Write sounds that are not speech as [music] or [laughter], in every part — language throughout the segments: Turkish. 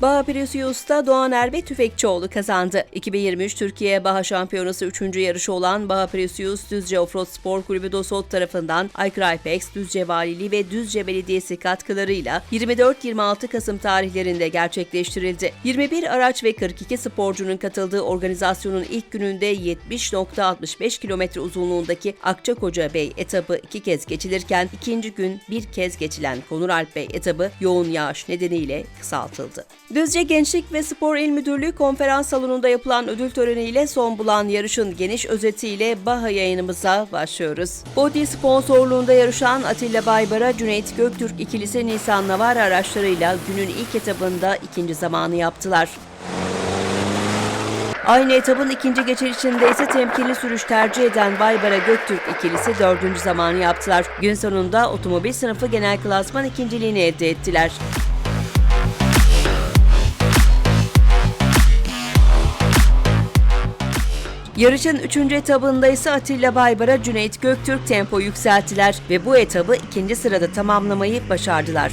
Precius'ta Doğan Erbe Tüfekçioğlu kazandı. 2023 Türkiye Baha Şampiyonası 3. yarışı olan Baha Precius Düzce Offroad Spor Kulübü Dosot tarafından Aykır Ipex, Düzce Valiliği ve Düzce Belediyesi katkılarıyla 24-26 Kasım tarihlerinde gerçekleştirildi. 21 araç ve 42 sporcunun katıldığı organizasyonun ilk gününde 70.65 kilometre uzunluğundaki Akçakoca Bey etabı iki kez geçilirken ikinci gün bir kez geçilen Konuralp Bey etabı yoğun yağış nedeniyle kısaltıldı. Düzce Gençlik ve Spor İl Müdürlüğü konferans salonunda yapılan ödül töreniyle son bulan yarışın geniş özetiyle Baha yayınımıza başlıyoruz. Body sponsorluğunda yarışan Atilla Baybara, Cüneyt Göktürk ikilisi Nisan Navara araçlarıyla günün ilk etabında ikinci zamanı yaptılar. Aynı etabın ikinci geçişinde ise temkinli sürüş tercih eden Baybara Göktürk ikilisi dördüncü zamanı yaptılar. Gün sonunda otomobil sınıfı genel klasman ikinciliğini elde ettiler. Yarışın üçüncü etabında ise Atilla Baybara, Cüneyt Göktürk tempo yükselttiler ve bu etabı ikinci sırada tamamlamayı başardılar.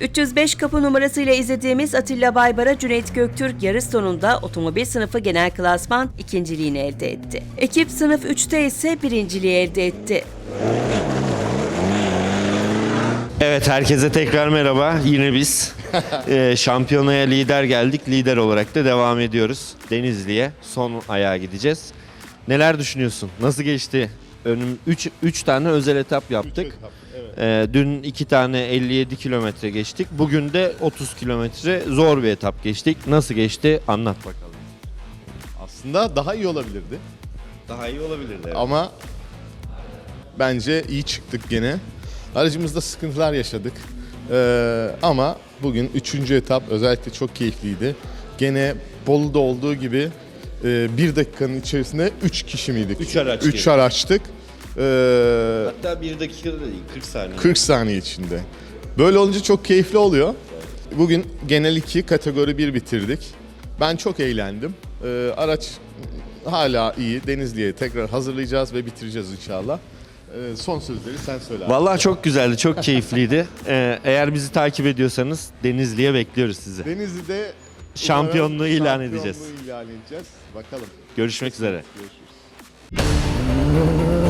...305 kapı numarasıyla izlediğimiz Atilla Baybara, Cüneyt Göktürk yarış sonunda otomobil sınıfı genel klasman ikinciliğini elde etti. Ekip sınıf 3'te ise birinciliği elde etti. Evet herkese tekrar merhaba. Yine biz Ee, [laughs] şampiyonaya lider geldik. Lider olarak da devam ediyoruz. Denizli'ye son ayağa gideceğiz. Neler düşünüyorsun? Nasıl geçti? Önüm 3 3 tane özel etap yaptık. Ee, dün 2 tane 57 kilometre geçtik. Bugün de 30 kilometre zor bir etap geçtik. Nasıl geçti? Anlat bakalım. Aslında daha iyi olabilirdi. Daha iyi olabilirdi. Ama bence iyi çıktık gene. Aracımızda sıkıntılar yaşadık. Ee, ama bugün üçüncü etap özellikle çok keyifliydi. Gene Bolu'da olduğu gibi e, bir dakikanın içerisinde üç kişi miydik? Üç araç Üç girdik. araçtık. Ee, Hatta 1 dakikada değil 40 saniye. 40 saniye içinde. Böyle olunca çok keyifli oluyor. Bugün genel 2 kategori 1 bitirdik. Ben çok eğlendim. Ee, araç hala iyi. Denizli'ye tekrar hazırlayacağız ve bitireceğiz inşallah. Ee, son sözleri sen söyle. abi. Vallahi çok güzeldi, çok keyifliydi. Ee, eğer bizi takip ediyorsanız Denizli'ye bekliyoruz sizi. Denizli'de Şampiyonluğu ilan şampiyonluğu edeceğiz. ilan edeceğiz. Bakalım. Görüşmek üzere. Görüşürüz.